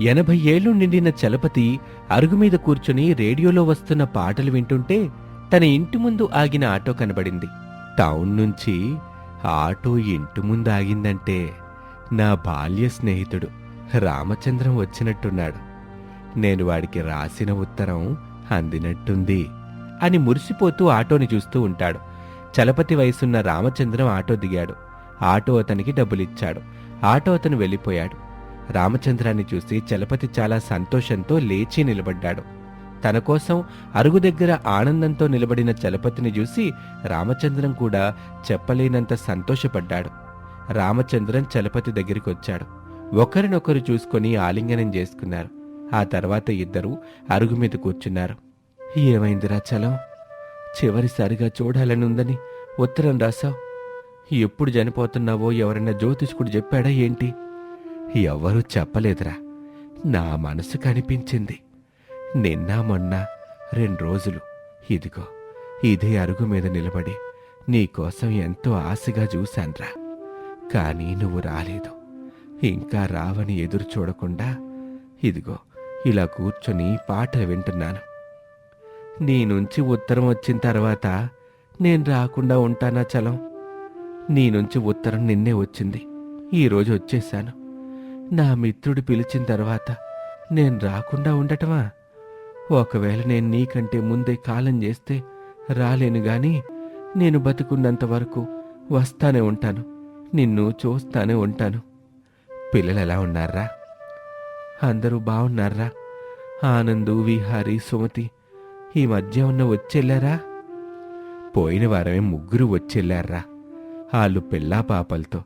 ఎనభై ఏళ్ళు నిండిన చలపతి అరుగుమీద కూర్చుని రేడియోలో వస్తున్న పాటలు వింటుంటే తన ఇంటి ముందు ఆగిన ఆటో కనబడింది. టౌన్ నుంచి ఆటో ఇంటి ముందు ఆగిందంటే నా బాల్య స్నేహితుడు రామచంద్రం వచ్చినట్టున్నాడు. నేను వాడికి రాసిన ఉత్తరం అందినట్టుంది అని మురిసిపోతూ ఆటోని చూస్తూ ఉంటాడు. చలపతి వయసున్న రామచంద్రం ఆటో దిగాడు. ఆటో అతనికి డబ్బులిచ్చాడు. ఆటో అతను వెళ్ళిపోయాడు. రామచంద్రాన్ని చూసి చలపతి చాలా సంతోషంతో లేచి నిలబడ్డాడు. తన కోసం అరుగు దగ్గర ఆనందంతో నిలబడిన చలపతిని చూసి రామచంద్రం కూడా చెప్పలేనంత సంతోషపడ్డాడు. రామచంద్రం చలపతి దగ్గరికి వచ్చాడు ఒకరినొకరు చూసుకొని ఆలింగనం చేసుకున్నారు. ఆ తర్వాత ఇద్దరూ అరుగు మీద కూర్చున్నారు. ఏమైందిరా చలం? చివరిసారిగా చూడాలనుందని ఉత్తరం రాశావు. ఎప్పుడు చనిపోతున్నావో ఎవరైనా జ్యోతిష్కుడు చెప్పాడా ఏంటి? ఎవరూ చెప్పలేదురా. నా మనసు కనిపించింది. నిన్న మొన్న రెండు రోజులు. ఇదిగో ఇదే అరుగు మీద నిలబడి నీకోసం ఎంతో ఆశగా చూశాన్రా. కానీ నువ్వు రాలేదు. ఇంకా రావని ఎదురు చూడకుండా ఇదిగో ఇలా కూర్చొని పాటలు వింటున్నాను. నీ నుంచి ఉత్తరం వచ్చిన తర్వాత నేను రాకుండా ఉంటానా చలం? నీ నుంచి ఉత్తరం నిన్నే వచ్చింది. ఈరోజు వచ్చేశాను. నా మిత్రుడు పిలిచిన తర్వాత నేను రాకుండా ఉండటమా? ఒకవేళ నేను నీకంటే ముందే కాలం చేస్తే రాలేను గాని నేను బతుకున్నంత వరకు వస్తానే ఉంటాను. నిన్ను చూస్తానే ఉంటాను. పిల్లలు ఎలా ఉన్నారా అందరూ బాగున్నారా ఆనందు విహారి సుమతి ఈ మధ్య ఉన్న వచ్చెళ్ళారా? పోయిన వారమే ముగ్గురు వచ్చెళ్ళారా వాళ్ళు పిల్లా పాపలతో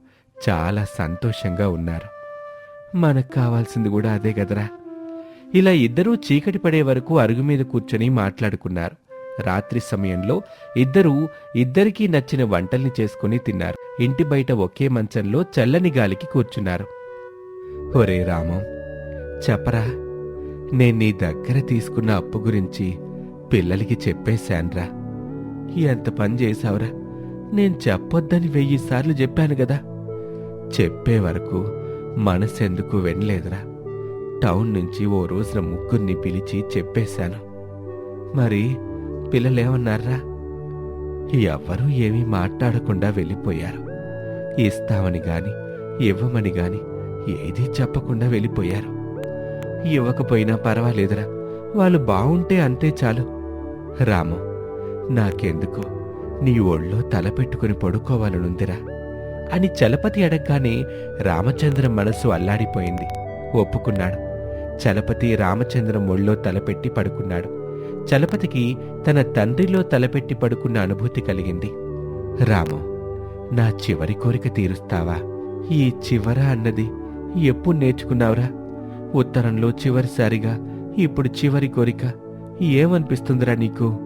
చాలా సంతోషంగా ఉన్నారు. మనకు కావాల్సింది కూడా అదే కదరా. ఇలా ఇద్దరూ చీకటి పడే వరకు అరుగు మీద కూర్చొని మాట్లాడుకున్నారు. రాత్రి సమయంలో ఇద్దరూ ఇద్దరికీ నచ్చిన వంటల్ని చేసుకుని తిన్నారు. ఇంటి బయట ఒకే మంచంలో చల్లని గాలికి కూర్చున్నారు. ఒరే రామం చెప్పరా నేను నీ దగ్గర తీసుకున్న అప్పు గురించి పిల్లలకి చెప్పేశాన్రా. ఎంత పని చేశావురా? నేను చెప్పొద్దని వెయ్యి సార్లు చెప్పాను కదా. చెప్పే వరకు మనసెందుకు వెళ్ళలేదురా టౌన్ నుంచి ఓ రోజున ముగ్గురిని పిలిచి చెప్పేశాను. మరి పిల్లలేమన్నారా? ఎవ్వరూ ఏమీ మాట్లాడకుండా వెళ్ళిపోయారు. ఇస్తామని గాని ఇవ్వమని గాని ఏదీ చెప్పకుండా వెళ్ళిపోయారు. ఇవ్వకపోయినా పర్వాలేదురా. వాళ్ళు బావుంటే అంతే చాలు. రాము నాకెందుకో నీ ఒళ్ళో తల పెట్టుకుని పడుకోవాలనుందిరా. అని చలపతి అడగగానే రామచంద్రం మనసు అల్లాడిపోయింది. ఒప్పుకున్నాడు. చలపతి రామచంద్రం ఒళ్ళో తలపెట్టి పడుకున్నాడు. చలపతికి తన తండ్రిలో తలపెట్టి పడుకున్న అనుభూతి కలిగింది. రాము నా చివరి కోరిక తీరుస్తావా? ఈ చివర అన్నది ఎప్పుడు నేర్చుకున్నావురా? ఉత్తరంలో చివరిసారిగా ఇప్పుడు చివరి కోరిక ఏమనిపిస్తుందిరా నీకు?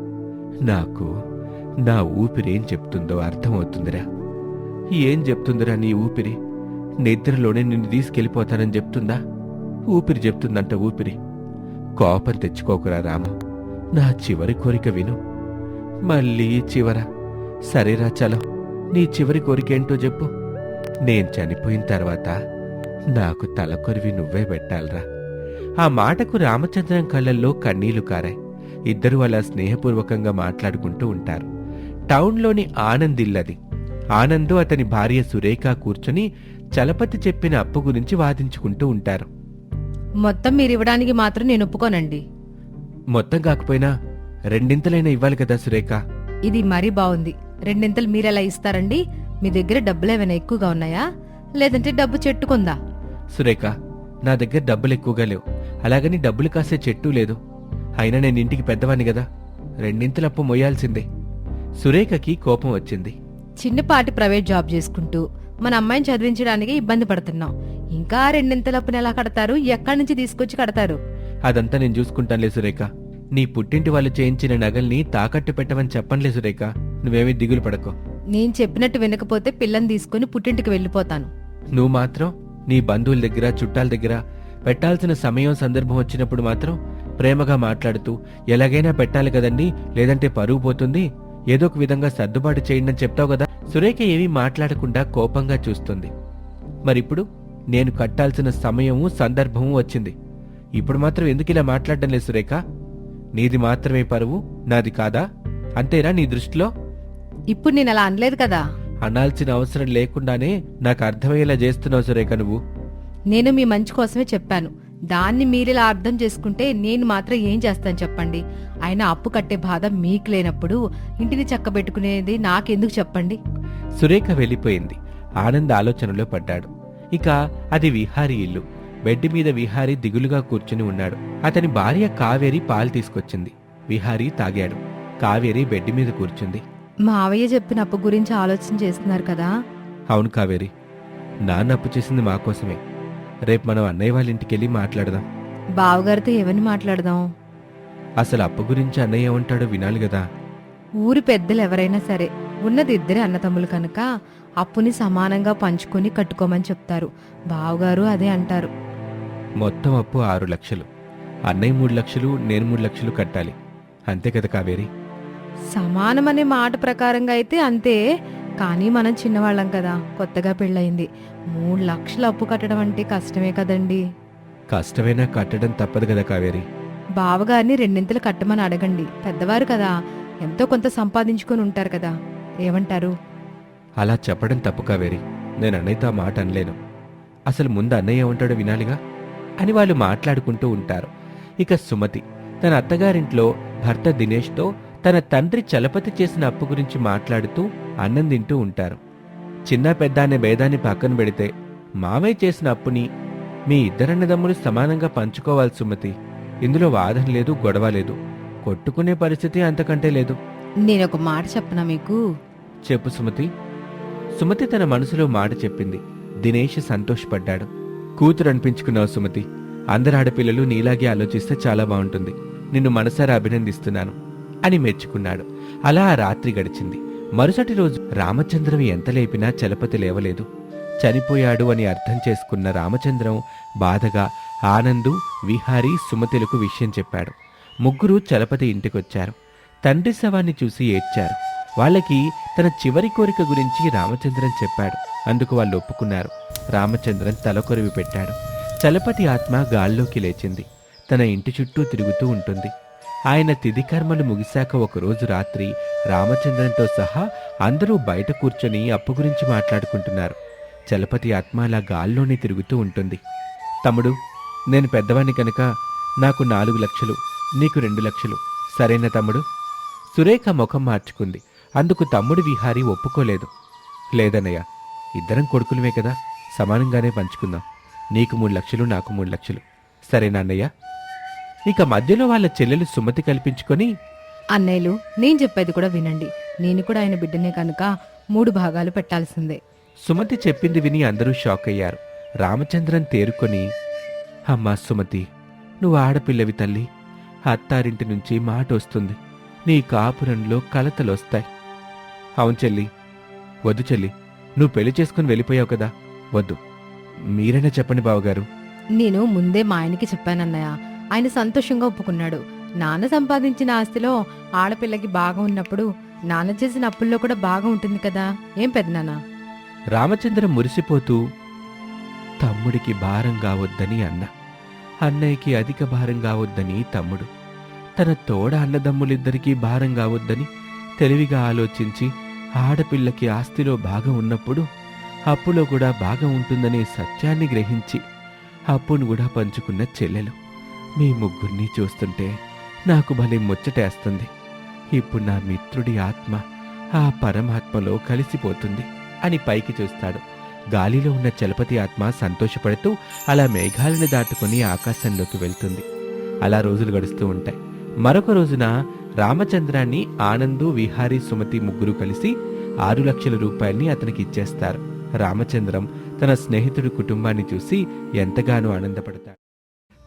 నాకు నా ఊపిరేం చెప్తుందో అర్థమవుతుందిరా. ఏం చెప్తుందిరా నీ ఊపిరి? నిద్రలోనే నిన్ను తీసుకెళ్ళిపోతానని చెప్తుందా? ఊపిరి చెప్తుందంట ఊపిరి. కోపం తెచ్చుకోకురా రాము. నా చివరి కోరిక విను. మళ్ళీ చివర. సరేరా చలో. నీ చివరి కోరికేంటో చెప్పు. నేను చనిపోయిన తర్వాత నాకు తలకొరివి నువ్వే పెట్టాలరా. ఆ మాటకు రామచంద్రం కళ్ళల్లో కన్నీళ్ళు కారాయి. ఇద్దరూ అలా స్నేహపూర్వకంగా మాట్లాడుకుంటూ ఉంటారు. టౌన్లోని ఆనందిల్లది. ఆనందు అతని భార్య సురేఖ కూర్చుని చలపతి చెప్పిన అప్పు గురించి వాదించుకుంటూ ఉంటారు. మొత్తం మీరు ఇవ్వడానికి మాత్రం నేను ఒప్పుకోనండి. మొత్తం కాకపోయినా రెండింతలైనా ఇవ్వాలి కదా సురేఖ? ఇది మరీ బాగుంది. రెండింతలు మీరెలా ఇస్తారండి? మీ దగ్గర డబ్బులు ఏమైనా ఎక్కువగా ఉన్నాయా? లేదంటే డబ్బు చెట్టుకుందా? సురేఖ నా దగ్గర డబ్బులు ఎక్కువగా లేవు. అలాగని డబ్బులు కాసే చెట్టు లేదు. అయినా నేను ఇంటికి పెద్దవాణ్ణి కదా. రెండింతల అప్పు మొయ్యాల్సిందే. సురేఖకి కోపం వచ్చింది. చిన్నపాటి ప్రైవేట్ జాబ్ చేసుకుంటూ మన అమ్మాయిని చదివించడానికి ఇబ్బంది పడుతున్నాం. ఇంకా రెండింతల అప్పుని ఎలా కడతారు? ఎక్కడి నుంచి తీసుకొచ్చి కడతారు? అదంతా నేను చూసుకుంటానులే సురేఖ. నీ పుట్టింటి వాళ్ళు చేయించిన నగల్ని తాకట్టు పెట్టమని చెప్పనులే సురేఖ. నువ్వేమీ దిగులు పడకో. నేను చెప్పినట్టు వినకపోతే పిల్లని తీసుకుని పుట్టింటికి వెళ్ళిపోతాను. నువ్వు మాత్రం నీ బంధువుల దగ్గర చుట్టాల దగ్గర పెట్టాల్సిన సమయం సందర్భం వచ్చినప్పుడు మాత్రం ప్రేమగా మాట్లాడుతూ ఎలాగైనా పెట్టాలి కదండి లేదంటే పరువు పోతుంది ఏదో ఒక విధంగా సర్దుబాటు చేయండి అని చెప్తావు కదా. సురేఖ ఏమీ మాట్లాడకుండా కోపంగా చూస్తుంది. మరిప్పుడు నేను కట్టాల్సిన సమయము సందర్భము వచ్చింది. ఇప్పుడు మాత్రం ఎందుకు ఇలా మాట్లాడడం లేదు సురేఖ? నీది మాత్రమే పరువు నాది కాదా? అంతేనా నీ దృష్టిలో? ఇప్పుడు నేను అలా అనలేదు కదా. అనాల్సిన అవసరం లేకుండానే నాకు అర్థమయ్యేలా చేస్తున్నావు సురేఖ నువ్వు. నేను మీ మంచి కోసమే చెప్పాను. దాన్ని మీరిలా అర్థం చేసుకుంటే నేను మాత్రం ఏం చేస్తాను చెప్పండి. అయినా అప్పు కట్టే బాధ మీకు లేనప్పుడు ఇంటిని చక్కబెట్టుకునేది నాకెందుకు చెప్పండి? సురేఖ వెళ్ళిపోయింది. ఆనంద్ ఆలోచనలో పడ్డాడు. ఇక అది విహారీ ఇల్లు. బెడ్ మీద విహారీ దిగులుగా కూర్చుని ఉన్నాడు. అతని భార్య కావేరి పాలు తీసుకొచ్చింది. విహారీ తాగాడు. కావేరి బెడ్ మీద కూర్చుంది. మావయ్య చెప్పిన అప్పు గురించి ఆలోచన చేస్తున్నారు కదా? అవును కావేరి. నాన్న అప్పు చేసింది మా కోసమే. రేపు మనం అన్నయ్య వాళ్ళ ఇంటికి వెళ్ళి మాట్లాడదాం. బావగారితో ఏమని మాట్లాడదాం? అసలు అప్పు గురించి అన్నయ్య ఏమంటాడో వినాలి కదా. ఊరి పెద్దలు ఎవరైనా సరే ఉన్నది ఇద్దరే అన్నతమ్ములు కనుక అప్పుని సమానంగా పంచుకొని కట్టుకోమని చెప్తారు. బావగారు అదే అంటారు. మొత్తం అప్పు ఆరు లక్షలు. అన్నయ్య మూడు లక్షలు నేను మూడు లక్షలు కట్టాలి. అంతే కదా కావేరి? సమానమనే మాట ప్రకారంగా అయితే అంతే కానీ మనం చిన్నవాళ్ళం కదా కొత్తగా పెళ్ళయింది. మూడు లక్షలు అప్పు కట్టడం అంటే కష్టమే కదండి. కష్టమైనా కట్టడం తప్పదు కదా కావేరి. బావగారిని రెండింతలు కట్టమని అడగండి. పెద్దవారు కదా ఎంతో కొంత సంపాదించుకొని ఉంటారు కదా. ఏమంటారు? అలా చెప్పడం తప్పు కావేరి. నేను అన్నయ్యతో మాట అనలేను. అసలు ముందు అన్నయ్య ఏమంటాడో వినాలిగా? అని వాళ్ళు మాట్లాడుకుంటూ ఉంటారు. ఇక సుమతి తన అత్తగారింట్లో భర్త దినేష్తో తన తండ్రి చలపతి చేసిన అప్పు గురించి మాట్లాడుతూ అన్నం తింటూ ఉంటారు. చిన్న పెద్ద అనే భేదాన్ని పక్కన పెడితే మామయ్య చేసిన అప్పుని మీ ఇద్దరన్నదమ్ములు సమానంగా పంచుకోవాలి సుమతి. ఇందులో వాదన లేదు గొడవ లేదు. కొట్టుకునే పరిస్థితి అంతకంటే లేదు. నేను ఒక మాట చెప్పనా మీకు? చెప్పు సుమతి. సుమతి తన మనసులో మాట చెప్పింది. దినేష్ సంతోషపడ్డాడు. కూతురు అనిపించుకున్నావు సుమతి. అందరు ఆడపిల్లలు నీలాగే ఆలోచిస్తే చాలా బాగుంటుంది. నిన్ను మనసారా అభినందిస్తున్నాను. అని మెచ్చుకున్నాడు. అలా ఆ రాత్రి గడిచింది. మరుసటి రోజు రామచంద్రం ఎంత లేపినా చలపతి లేవలేదు. చనిపోయాడు అని అర్థం చేసుకున్న రామచంద్రం బాధగా ఆనందు విహారీ సుమతిలకు విషయం చెప్పాడు. ముగ్గురు చలపతి ఇంటికొచ్చారు. తండ్రి శవాన్ని చూసి ఏడ్చారు. వాళ్ళకి తన చివరి కోరిక గురించి రామచంద్రన్ చెప్పాడు. అందుకు వాళ్ళు ఒప్పుకున్నారు. రామచంద్రన్ తలకొరివి పెట్టాడు. చలపతి ఆత్మ గాల్లోకి లేచింది. తన ఇంటి చుట్టూ తిరుగుతూ ఉంటుంది. ఆయన తిథి కర్మలు ముగిశాక ఒకరోజు రాత్రి రామచంద్రన్తో సహా అందరూ బయట కూర్చొని అప్పు గురించి మాట్లాడుకుంటున్నారు. చలపతి ఆత్మ అలా గాల్లోనే తిరుగుతూ ఉంటుంది. తమ్ముడు నేను పెద్దవాణ్ణి కనుక నాకు నాలుగు లక్షలు నీకు రెండు లక్షలు. సరేనా తమ్ముడు? సురేఖ ముఖం మార్చుకుంది. అందుకు తమ్ముడు విహారీ ఒప్పుకోలేదు. లేదన్నయ్య ఇద్దరం కొడుకులమే కదా సమానంగానే పంచుకుందాం. నీకు మూడు లక్షలు నాకు మూడు లక్షలు. సరేనా అన్నయ్య? ఇక మధ్యలో వాళ్ళ చెల్లెలు సుమతి కల్పించుకొని అన్నయ్యలు నేను చెప్పేది కూడా వినండి. నేను కూడా ఆయన బిడ్డనే కనుక మూడు భాగాలు పెట్టాల్సిందే. సుమతి చెప్పింది విని అందరూ షాక్ అయ్యారు. రామచంద్రన్ తేరుకొని అమ్మా సుమతి నువ్వు ఆడపిల్లవి తల్లి. అత్తారింటి నుంచి మాట వస్తుంది. నీ కాపురంలో కలతలొస్తాయి. అవును చెల్లి. వద్దు చెల్లి. నువ్వు పెళ్ళి చేసుకుని వెళ్ళిపోయావు కదా. వద్దు. మీరైనా చెప్పండి బావగారు. నేను ముందే మా ఆయనకి చెప్పానన్నయ్య. ఆయన సంతోషంగా ఒప్పుకున్నాడు. నాన్న సంపాదించిన ఆస్తిలో ఆడపిల్లకి బాగా ఉన్నప్పుడు నాన్న చేసిన అప్పుల్లో కూడా బాగా ఉంటుంది కదా? ఏం పెద్దనాన్న రామచంద్రం మురిసిపోతూ తమ్ముడికి భారం కావద్దని అన్న. అన్నయ్యకి అధిక భారం కావద్దని తమ్ముడు. తన తోడ అన్నదమ్ములిద్దరికీ భారం కావద్దని తెలివిగా ఆలోచించి ఆడపిల్లకి ఆస్తిలో భాగం ఉన్నప్పుడు అప్పులో కూడా భాగం ఉంటుందనే సత్యాన్ని గ్రహించి అప్పును కూడా పంచుకున్న చెల్లెలు. మీ ముగ్గురిని చూస్తుంటే నాకు భలే ముచ్చటేస్తుంది. ఇప్పుడు నా మిత్రుడి ఆత్మ ఆ పరమాత్మలో కలిసిపోతుంది అని పైకి చూస్తాడు. గాలిలో ఉన్న చలపతి ఆత్మ సంతోషపడుతూ అలా మేఘాలను దాటుకుని ఆకాశంలోకి వెళ్తుంది. అలా రోజులు గడుస్తూ ఉంటాయి. మరొక రోజున రామచంద్రాన్ని ఆనందు విహారీ సుమతి ముగ్గురు కలిసి ఆరు లక్షల రూపాయల్ని అతనికి ఇచ్చేస్తారు. రామచంద్రం తన స్నేహితుడి కుటుంబాన్ని చూసి ఎంతగానో ఆనందపడతాడు.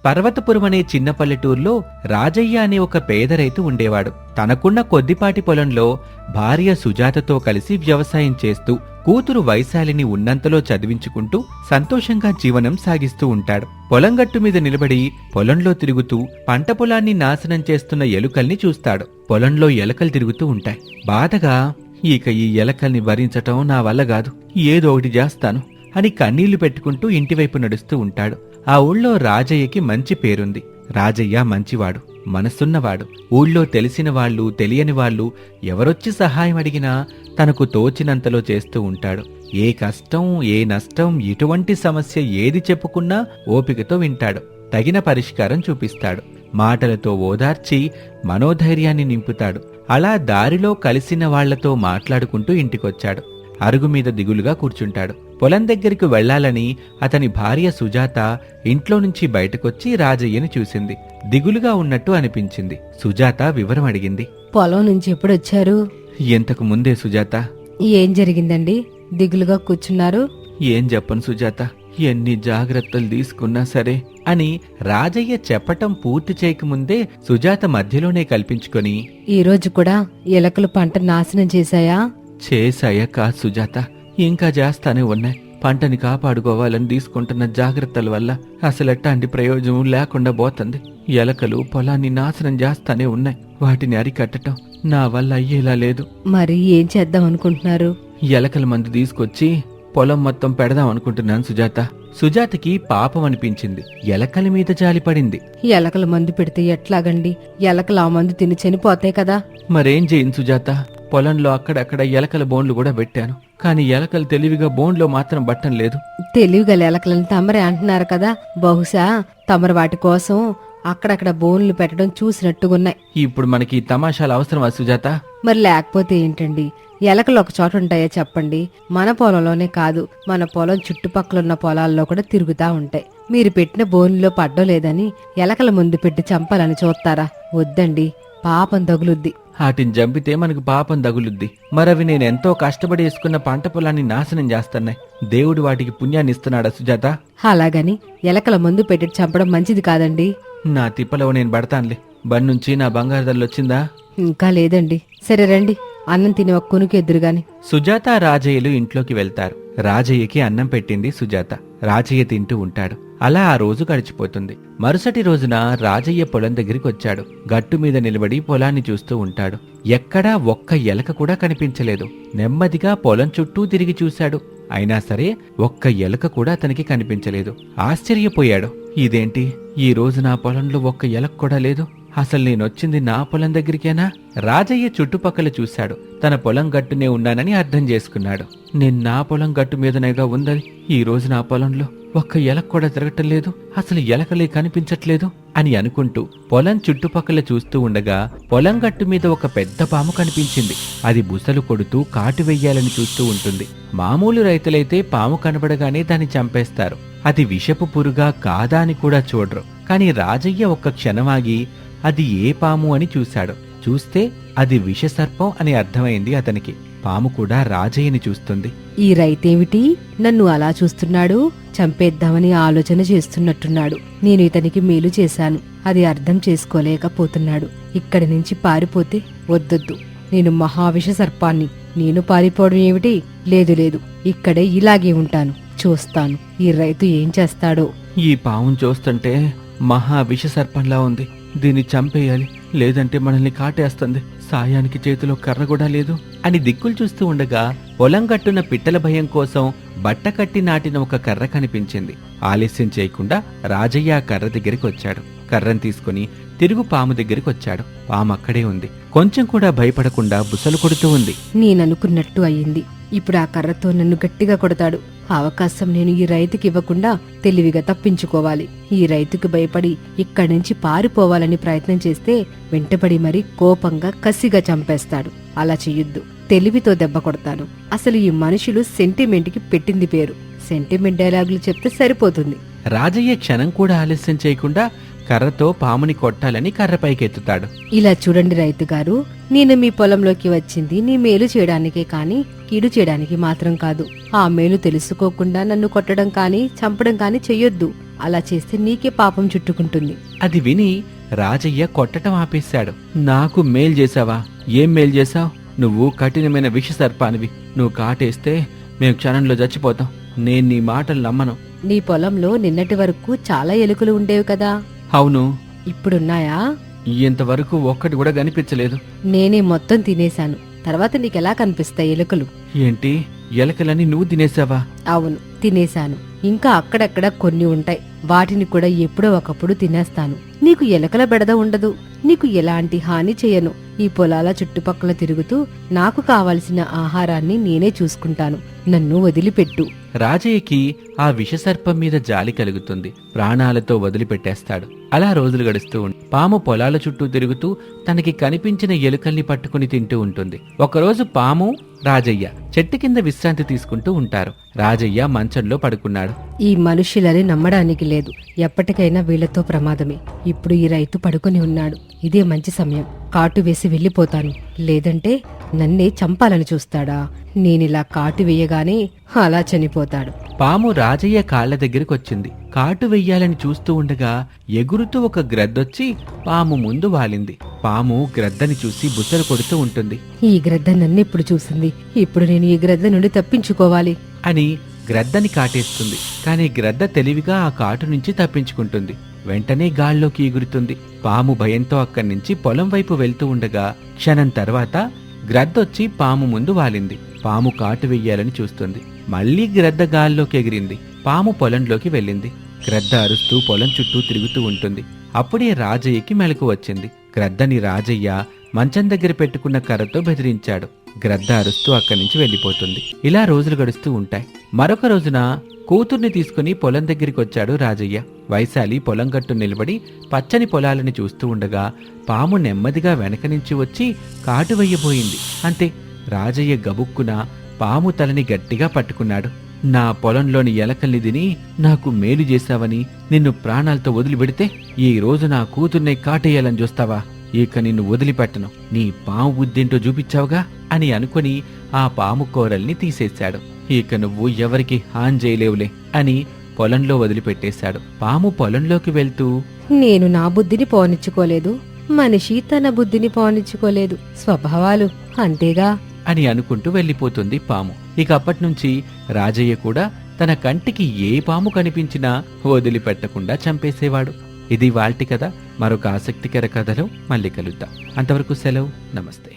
పర్వతపురం అనే చిన్న పల్లెటూరులో రాజయ్య అనే ఒక పేద రైతు ఉండేవాడు. తనకున్న కొద్దిపాటి పొలంలో భార్య సుజాతతో కలిసి వ్యవసాయం చేస్తూ కూతురు వైశాలిని ఉన్నంతలో చదివించుకుంటూ సంతోషంగా జీవనం సాగిస్తూ ఉంటాడు. పొలం గట్టు మీద నిలబడి పొలంలో తిరుగుతూ పంట పొలాన్ని నాశనం చేస్తున్న ఎలుకల్ని చూస్తాడు. పొలంలో ఎలకలు తిరుగుతూ ఉంటాయి. బాధగా ఇక ఈ ఎలకల్ని భరించటం నా వల్ల కాదు. ఏదో ఒకటి చేస్తాను అని కన్నీళ్ళు పెట్టుకుంటూ ఇంటివైపు నడుస్తూ ఉంటాడు. ఆ ఊళ్ళో రాజయ్యకి మంచి పేరుంది. రాజయ్య మంచివాడు మనసున్నవాడు. ఊళ్ళో తెలిసిన వాళ్ళు తెలియని వాళ్ళు ఎవరొచ్చి సహాయం అడిగినా తనకు తోచినంతలో చేస్తూ ఉంటాడు. ఏ కష్టం ఏ నష్టం ఎటువంటి సమస్య ఏది చెప్పుకున్నా ఓపికతో వింటాడు. తగిన పరిష్కారం చూపిస్తాడు. మాటలతో ఓదార్చి మనోధైర్యాన్ని నింపుతాడు. అలా దారిలో కలిసిన వాళ్ళతో మాట్లాడుకుంటూ ఇంటికొచ్చాడు. అరుగు మీద దిగులుగా కూర్చుంటాడు. పొలం దగ్గరికి వెళ్ళాలని అతని భార్య సుజాత ఇంట్లో నుంచి బయటకొచ్చి రాజయ్యని చూసింది. దిగులుగా ఉన్నట్టు అనిపించింది. సుజాత వివరం అడిగింది. పొలం నుంచి ఎప్పుడు వచ్చారు ఎంతకు ముందే సుజాత? ఏం జరిగిందండి? దిగులుగా కూర్చున్నారు? ఏం చెప్పను సుజాత? ఎన్ని జాగ్రత్తలు తీసుకున్నా సరే అని రాజయ్య చెప్పటం పూర్తి చేయకముందే సుజాత మధ్యలోనే కల్పించుకొని ఈ రోజు కూడా ఎలకలు పంట నాశనం చేశాయా? చేశాయ కాదు సుజాత? ఇంకా చేస్తానే ఉన్నాయి. పంటని కాపాడుకోవాలని తీసుకుంటున్న జాగ్రత్తల వల్ల అసలు ఎట్లాంటి ప్రయోజనం లేకుండా పోతుంది. ఎలకలు పొలాన్ని నాశనం చేస్తానే ఉన్నాయి. వాటిని అరికట్టడం నా వల్ల అయ్యేలా లేదు. మరి ఏం చేద్దాం అనుకుంటున్నారు? ఎలకల మందు తీసుకొచ్చి పొలం మొత్తం పెడదాం అనుకుంటున్నాను సుజాత. సుజాతకి పాపం అనిపించింది. ఎలకల మీద జాలిపడింది ఎలకల మందు పెడితే ఎట్లాగండి? ఎలకలు ఆ మందు తిని చనిపోతాయి కదా. మరేం చేయను సుజాత? పొలంలో అక్కడక్కడ ఎలకల బోన్లు కూడా పెట్టాను. కానీ ఎలకలు తెలివిగా బోన్లో మాత్రం బట్టం లేదు. తెలివిగల ఎలకలని తమరే అంటున్నారు కదా. బహుశా తమరు వాటి కోసం అక్కడక్కడ బోన్లు పెట్టడం చూసినట్టుగున్నాయి. ఇప్పుడు మనకి ఈ తమాషాలు అవసరమా సుజాత? మరి లేకపోతే ఏంటండి? ఎలకలు ఒక చోట ఉంటాయో చెప్పండి? మన పొలంలోనే కాదు మన పొలం చుట్టుపక్కల ఉన్న పొలాల్లో కూడా తిరుగుతా ఉంటాయి. మీరు పెట్టిన బోన్లో పడ్డం లేదని ఎలకల ముందు పెట్టి చంపాలని చూస్తారా? వద్దండి పాపం తగులుద్ది. వాటిని చంపితే మనకు పాపం తగులుద్ది. మరవి నేను ఎంతో కష్టపడి వేసుకున్న పంట పొలాన్ని నాశనం చేస్తున్నాయి. దేవుడు వాటికి పుణ్యాన్ని ఇస్తున్నాడా సుజాత? అలాగని ఎలకల ముందు పెట్టి చంపడం మంచిది కాదండి. నా తిప్పలో నేను పడతానులే. నుంచి నా బంగారు తల్లి వచ్చిందా? ఇంకా లేదండి. సరే రండి. అన్నం తిని ఒక కునుకు ఎదురుగాని. సుజాత రాజయ్యలు ఇంట్లోకి వెళ్తారు. రాజయ్యకి అన్నం పెట్టింది సుజాత. రాజయ్య తింటూ ఉంటాడు. అలా ఆ రోజు గడిచిపోతుంది. మరుసటి రోజున రాజయ్య పొలం దగ్గరికి వచ్చాడు. గట్టు మీద నిలబడి పొలాన్ని చూస్తూ ఉంటాడు. ఎక్కడా ఒక్క ఎలక కూడా కనిపించలేదు. నెమ్మదిగా పొలం చుట్టూ తిరిగి చూశాడు. అయినా సరే ఒక్క ఎలక కూడా అతనికి కనిపించలేదు. ఆశ్చర్యపోయాడు. ఇదేంటి? ఈ రోజు నా పొలంలో ఒక్క ఎలక కూడా లేదు. అసలు నేనొచ్చింది నా పొలం దగ్గరికేనా? రాజయ్య చుట్టుపక్కల చూశాడు. తన పొలం గట్టునే ఉన్నానని అర్థం చేసుకున్నాడు. నేను నా పొలం గట్టు మీదనేగా ఉందని ఈ రోజు నా పొలంలో ఒక్క ఎలక కూడా తిరగటం లేదు. అసలు ఎలకలే కనిపించట్లేదు అని అనుకుంటూ పొలం చుట్టుపక్కల చూస్తూ ఉండగా పొలం గట్టు మీద ఒక పెద్ద పాము కనిపించింది. అది బుసలు కొడుతూ కాటు వెయ్యాలని చూస్తూ ఉంటుంది. మామూలు రైతులైతే పాము కనబడగానే దాన్ని చంపేస్తారు. అది విషపు పురుగా కాదా అని కూడా చూడరు. కానీ రాజయ్య ఒక్క క్షణమాగి అది ఏ పాము అని చూశాడు. చూస్తే అది విషసర్పం అని అర్థమైంది అతనికి. పాము కూడా రాజయ్యని చూస్తుంది. ఈ రైతేమిటి? నన్ను అలా చూస్తున్నాడు? చంపేద్దామని ఆలోచన చేస్తున్నట్టున్నాడు. నేను ఇతనికి మేలు చేశాను. అది అర్థం చేసుకోలేకపోతున్నాడు. ఇక్కడి నుంచి పారిపోతే వద్దొద్దు. నేను మహావిష సర్పాన్ని నేను పారిపోవడం ఏమిటి? లేదు లేదు. ఇక్కడే ఇలాగే ఉంటాను. చూస్తాను. ఈ రైతు ఏం చేస్తాడో. ఈ పావును చూస్తుంటే మహా విషసర్పంలా ఉంది. దీన్ని చంపేయాలి. లేదంటే మనల్ని కాటేస్తుంది. సాయానికి చేతిలో కర్ర కూడా లేదు. అని దిక్కులు చూస్తూ ఉండగా పొలం గట్టున పిట్టల భయం కోసం బట్ట కట్టి నాటిన ఒక కర్ర కనిపించింది. ఆలస్యం చేయకుండా రాజయ్య ఆ కర్ర దగ్గరికి వచ్చాడు. కర్రను తీసుకుని తిరుగు పాము దగ్గరికి వచ్చాడు. పాము అక్కడే ఉంది. కొంచెం కూడా భయపడకుండా బుసలు కొడుతూ ఉంది. నేననుకున్నట్టు అయ్యింది. ఇప్పుడు ఆ కర్రతో నన్ను గట్టిగా కొడతాడు. ఆ అవకాశం నేను ఈ రైతుకి ఇవ్వకుండా తెలివిగా తప్పించుకోవాలి. ఈ రైతుకు భయపడి ఇక్కడి నుంచి పారిపోవాలని ప్రయత్నం చేస్తే వెంటబడి మరీ కోపంగా కసిగా చంపేస్తాడు. అలా చెయ్యొద్దు. తెలివితో దెబ్బ కొడతాను. అసలు ఈ మనుషులు సెంటిమెంట్కి పెట్టింది పేరు. సెంటిమెంట్ డైలాగులు చెప్తే సరిపోతుంది. రాజయ్య క్షణం కూడా ఆలస్యం చేయకుండా కర్రతో పాముని కొట్టాలని కర్ర పైకెత్తుతాడు. ఇలా చూడండి రైతు గారు నేను మీ పొలంలోకి వచ్చింది నీ మేలు చేయడానికే కాని కీడు చేయడానికి మాత్రం కాదు. ఆ మేలు తెలుసుకోకుండా నన్ను కొట్టడం కానీ చంపడం కానీ చెయ్యొద్దు. అలా చేస్తే నీకే పాపం చుట్టుకుంటుంది. అది విని రాజయ్య కొట్టటం ఆపేశాడు. నాకు మేల్ చేశావా? ఏం మేల్ చేశావు? నువ్వు కఠినమైన విష సర్పానివి. నువ్వు కాటేస్తే మేము క్షణంలో చచ్చిపోతాం. నేను నీ మాటలు నమ్మను. నీ పొలంలో నిన్నటి వరకు చాలా ఎలుకలు ఉండేవి కదా. అవును. ఇప్పుడున్నాయా? ఇంతవరకు ఒక్కటి కూడా కనిపించలేదు. నేనే మొత్తం తినేశాను. తర్వాత నీకెలా కనిపిస్తాయి ఎలుకలు? ఏంటి? ఎలకలని నువ్వు తినేసావా? అవును తినేశాను. ఇంకా అక్కడక్కడ కొన్ని ఉంటాయి. వాటిని కూడా ఎప్పుడో ఒకప్పుడు తినేస్తాను. నీకు ఎలకల బెడద ఉండదు. నీకు ఎలాంటి హాని చేయను. ఈ పొలాల చుట్టుపక్కల తిరుగుతూ నాకు కావలసిన ఆహారాన్ని నేనే చూసుకుంటాను. నన్ను వదిలిపెట్టు. రాజయ్యకి ఆ విషసర్పం మీద జాలి కలుగుతుంది. ప్రాణాలతో వదిలిపెట్టేస్తాడు. అలా రోజులు గడుస్తూ ఉంటాయి పాము పొలాల చుట్టూ తిరుగుతూ తనకి కనిపించిన ఎలుకల్ని పట్టుకుని తింటూ ఉంటుంది. ఒకరోజు పాము రాజయ్య చెట్టు కింద విశ్రాంతి తీసుకుంటూ ఉంటారు. రాజయ్య మంచంలో పడుకున్నాడు. ఈ మనుషులని నమ్మడానికి లేదు. ఎప్పటికైనా వీళ్ళతో ప్రమాదమే. ఇప్పుడు ఈ రైతు పడుకొని ఉన్నాడు. ఇదే మంచి సమయం. కాటు వేసి వెళ్ళిపోతాను. లేదంటే నన్నే చంపాలని చూస్తాడా? నేనిలా కాటు వేయగానే అలా చనిపోతాడు. పాము రాజయ్య కాళ్ళ దగ్గరికి వచ్చింది కాటు వెయ్యాలని చూస్తూ ఉండగా ఎగురుతూ ఒక గ్రద్దొచ్చి పాము ముందు వాలింది. పాము గ్రద్దని చూసి బుసలు కొడుతూ ఉంటుంది. ఈ గ్రద్ద నన్నెప్పుడు చూసింది? ఇప్పుడు నేను ఈ గ్రద్ద నుండి తప్పించుకోవాలి. అని గ్రద్దని కాటేస్తుంది. కానీ గ్రద్ద తెలివిగా ఆ కాటు నుంచి తప్పించుకుంటుంది. వెంటనే గాల్లోకి ఎగురుతుంది. పాము భయంతో అక్కడి నుంచి పొలం వైపు వెళ్తూ ఉండగా క్షణం తర్వాత గ్రద్దొచ్చి పాము ముందు వాలింది. పాము కాటు వెయ్యాలని చూస్తుంది. మళ్ళీ గ్రద్ద గాల్లోకి ఎగిరింది. పాము పొలంలోకి వెళ్ళింది. గ్రద్ద అరుస్తూ పొలం చుట్టూ తిరుగుతూ ఉంటుంది. అప్పుడే రాజయ్యకి మెలకు వచ్చింది. గ్రద్దని రాజయ్య మంచం దగ్గర పెట్టుకున్న కర్రతో బెదిరించాడు. గ్రద్ద అరుస్తూ అక్కడి నుంచి వెళ్ళిపోతుంది. ఇలా రోజులు గడుస్తూ ఉంటాయి. మరొక రోజున కూతుర్ని తీసుకుని పొలం దగ్గరికి వచ్చాడు రాజయ్య. వైశాలి పొలం గట్టు నిలబడి పచ్చని పొలాలని చూస్తూ ఉండగా పాము నెమ్మదిగా వెనక నుంచి వచ్చి కాటు వెయ్యబోయింది అంతే రాజయ్య గబుక్కున పాము తలని గట్టిగా పట్టుకున్నాడు. నా పొలంలోని ఎలకల్ని తిని నాకు మేలు చేశావని నిన్ను ప్రాణాలతో వదిలిపెడితే ఈ రోజు నా కూతుర్ని కాటేయాలని చూస్తావా? ఇక నిన్ను వదిలిపెట్టను. నీ పాము బుద్ధింటో చూపించావుగా? అని అనుకుని ఆ పాము కోరల్ని తీసేశాడు. ఇక నువ్వు ఎవరికి హాన్ చేయలేవులే అని పొలంలో వదిలిపెట్టేశాడు. పాము పొలంలోకి వెళ్తూ నేను నా బుద్ధిని పోనిచ్చుకోలేదు. మనిషి తన బుద్ధిని పోనిచ్చుకోలేదు. స్వభావాలు అంతేగా? అని అనుకుంటూ వెళ్ళిపోతుంది పాము. ఇక అప్పట్నుంచి రాజయ్య కూడా తన కంటికి ఏ పాము కనిపించినా వదిలిపెట్టకుండా చంపేసేవాడు. ఇది వాల్టి కథ. మరొక ఆసక్తికర కథలో మళ్ళీ కలుద్దాం. అంతవరకు సెలవు. నమస్తే.